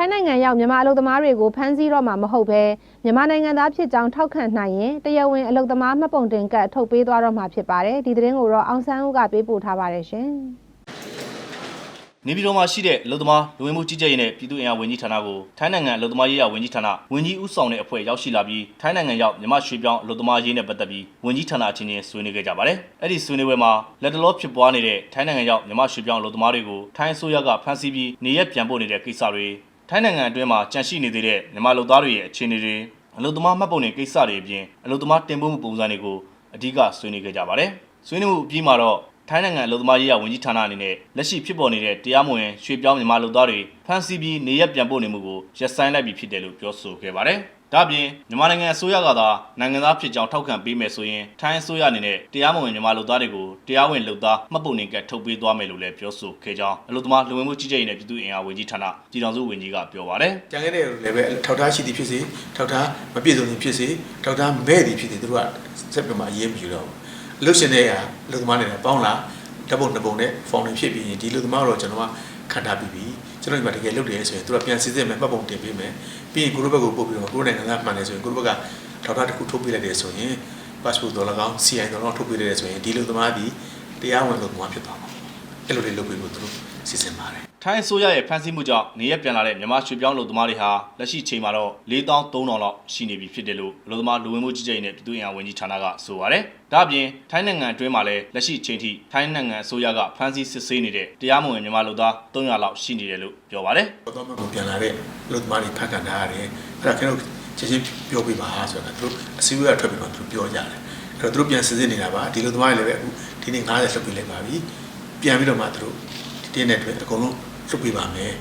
ထိုင်းနိုင်ငံရောက်မြန်မာအလုပ်သမားတွေကိုဖမ်းဆီးတော့မှာမဟုတ်ဘဲမြန်မာနိုင်ငံသားဖြစ်ကြောင်းထောက်ခံနိုင်ရင်တရားဝင်အလုပ်သမားမှတ်ပုံတင်ကတ်ထုတ်ပေးသွားတော့မှာဖြစ်ပါတယ်ဒီသတင်းကိုတော့အောင်ဆန်းဦးကပေးပို့ထားပါတယ်ရှင်နေပြည်တော်မှာရှိတဲ့အလုံသမားလူဝင်မှုကြီးကြပ်ရေးနဲ့ပြည်သူ့အင်အားဝန်ကြီးဌာနကိုထိုင်းနိုင်ငံအလုံသမားရေးရာဝန်ကြီးဌာနဝန်ကြီးဦးဆောင်တဲ့အဖွဲ့ရောက်ရှိလာပြီးထိုင်းနိုင်ငံရောက်မြန်မာရွှေပြောင်းအလုံသမားရေးနဲ့ပတ်သက်ပြီးဝန်ကြီးဌာနအချင်းချင်းဆွေးနွေးခဲ့ကြပါတယ်။အဲ့ဒီဆွေးနွေးပွဲမှာလက်တလောဖြစ်ပွားနေတဲ့ထိုင်းနိုင်ငံရောက်မြန်မာရွှေပြောင်းအလုံသမားတွေကိုထိုင်းအစိုးရကဖမ်းဆီးပြီးနေရက်ပြန်ပို့နေတဲ့ကိစ္စတွေ ထိုင်းနိုင်ငံအတွင်းမှာကြန့်ရှိနေသေးတဲ့မြန်မာလူသားတွေရဲ့အခြေအနေတွေအလုံသမားမှတ်ပုံတင်ကိစ္စတွေအပြင်အလုံသမားတင်ပို့မှုပုံစံတွေကိုအဓိကဆွေးနွေးခဲ့ကြပါတယ်။ဆွေးနွေးမှုအပြီးမှာတော့ထိုင်းနိုင်ငံအလုံသမားရေးရာဝန်ကြီးဌာနအနေနဲ့လက်ရှိဖြစ်ပေါ်နေတဲ့တရားမဝင်ရွှေပြောင်းမြန်မာလူသားတွေဖမ်းဆီးပြီးနေရက်ပြန်ပို့နေမှုကိုရပ်ဆိုင်းလိုက်ပြီဖြစ်တယ်လို့ပြောဆိုခဲ့ပါတယ်။ ဒါ့အပြင်မြန်မာနိုင်ငံအစိုးရကသာနိုင်ငံသားဖြစ်ကြောင်းထောက်ခံပေးမယ်ဆိုရင်ထိုင်းအစိုးရအနေနဲ့တရားမဝင်မြန်မာလူသားတွေကိုတရားဝင်လူသားမှတ်ပုံတင်ကတ်ထုတ်ပေးသွားမယ်လို့လည်းပြောဆိုခဲ့ကြောင်းအလုံသမားလူဝင်မှုကြီးကြပ်ရေးနဲ့ပြည်သူ့အင်အားဝန်ကြီးဌာနပြည်ထောင်စုဝန်ကြီးကပြောပါတယ်။ကြံခဲ့တဲ့လည်းပဲထောက်ထားရှိသည်ဖြစ်စေထောက်ထားမပြည့်စုံသည်ဖြစ်စေထောက်ထားမဲ့သည်ဖြစ်စေသူတို့ကစက်ပြမှာအရေးမယူတော့ဘူးအလုပ်ရှင်တွေကလူသမားတွေနဲ့ပေါင်းလာဓာတ်ပုံနှစ်ပုံနဲ့ဖောင်တွေဖြစ်ပြီးရင်ဒီလူသမားတော့ကျွန်တော်က ခံထားပြီးပြီကျွန်တော်ဒီမှာတကယ်လုပ်တယ်ဆိုရင်သူကပြန်စစ်စစ်မဲ့မှတ်ပုံတင်ပေးမယ်ပြီးရင်ကိုလိုဘက်ကိုပို့ပြီးတော့ကိုလိုနိုင်ငံသားမှန်တယ်ဆိုရင်ကိုလိုဘက်ကထောက်ထားတစ်ခုထုတ်ပေးလိုက်တယ်ဆိုရင် passport တော်၎င်း CI တော်၎င်းထုတ်ပေးလိုက်တယ်ဆိုရင်ဒီလူသမားဒီတရားဝင်လူသမားဖြစ်သွားမှာ အဲ့လိုလေးလုပ်ပေးဖို့သူတို့စီစဉ်ပါတယ်ထိုင်းအစိုးရရဲ့ဖမ်းဆီးမှုကြောင့်နေရက်ပြန်လာတဲ့မြန်မာရွှေပြောင်းလူသမားတွေဟာလက်ရှိချိန်မှာတော့4300လောက်ရှိနေပြီဖြစ်တယ်လို့လူသမားလူဝင်မှုကြီးကြပ်ရေးနဲ့ပြည်သူ့အင်အားဝန်ကြီးဌာနကဆိုပါတယ်။ဒါ့အပြင်ထိုင်းနိုင်ငံအတွင်းမှာလည်းလက်ရှိချိန်ထိထိုင်းနိုင်ငံအစိုးရကဖမ်းဆီးစစ်ဆေးနေတဲ့တရားမဝင်မြန်မာလူသား300လောက်ရှိနေတယ်လို့ပြောပါတယ်တော့တော့မပြန်လာတဲ့လူသမားတွေဖတ်ကန်ထားရတယ်အဲ့ဒါကျွန်တော်ချက်ချင်းပြောပြပါဆိုတော့သူတို့အစည်းအဝေးကထွက်ပြီးတော့သူတို့ပြောကြတယ်အဲ့တော့သူတို့ပြန်စစ်စစ်နေတာပါဒီလူသမားတွေလည်းပဲအခုဒီနေ့90လွတ်ပြလိုက်ပါပြီ ပြန်ပြီးတော့မှသူတို့ဒီတင်းနဲ့အတွက်အကုန်လုံးလွတ်ပြပါမယ်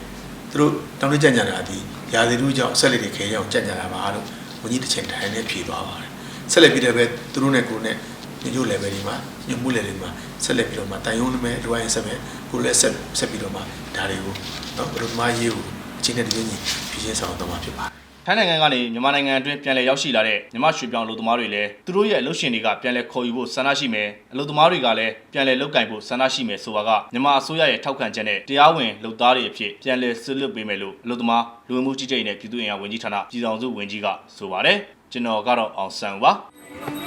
သူတို့တောင်းတကြံ့ကြတာဒီရာသီဥတုကြောင့်ဆက်လက်တွေခဲကြောင့်ကြံ့ကြတာပါလို့ဝန်ကြီးတစ်ချိန်ထိုင်နေဖြေသွားပါတယ်ဆက်လက်ပြီးတော့ပဲသူတို့နဲ့ကိုယ်နဲ့ညည level တွေမှာညမှု level တွေမှာဆက်လက်ပြီးတော့မှတိုင်ယုံနမဲဒွိုင်းဆက်မဲ့ကိုလည်းဆက်ဆက်ပြီးတော့မှဒါတွေကိုတော့ဘယ်လိုမှရေးကိုအချင်းနဲ့တည်းညီဖြည့်ချင်းဆောင်တော့မှာဖြစ်ပါတယ်။ ထိုင်းနိုင်ငံကနေမြန်မာနိုင်ငံအတွင်းပြန်လည်ရောက်ရှိလာတဲ့မြန်မာရွှေပြောင်းလူသမားတွေလည်းသူတို့ရဲ့အလုပ်ရှင်တွေကပြန်လည်ခေါ်ယူဖို့ဆန္ဒရှိမယ်။အလုပ်သမားတွေကလည်းပြန်လည်လုပ်ကင်ဖို့ဆန္ဒရှိမယ်ဆိုတာကမြန်မာအစိုးရရဲ့ထောက်ခံချက်နဲ့တရားဝင်လုပ်သားတွေအဖြစ်ပြန်လည်ဆွလွတ်ပေးမယ်လို့အလုပ်သမားလူဝင်မှုကြီးကြပ်ရေးနဲ့ပြည်သူ့အင်အားဝန်ကြီးဌာနပြည်ထောင်စုဝန်ကြီးကဆိုပါတယ်။ကျွန်တော်ကတော့အောင်ဆန်းဦးပါ။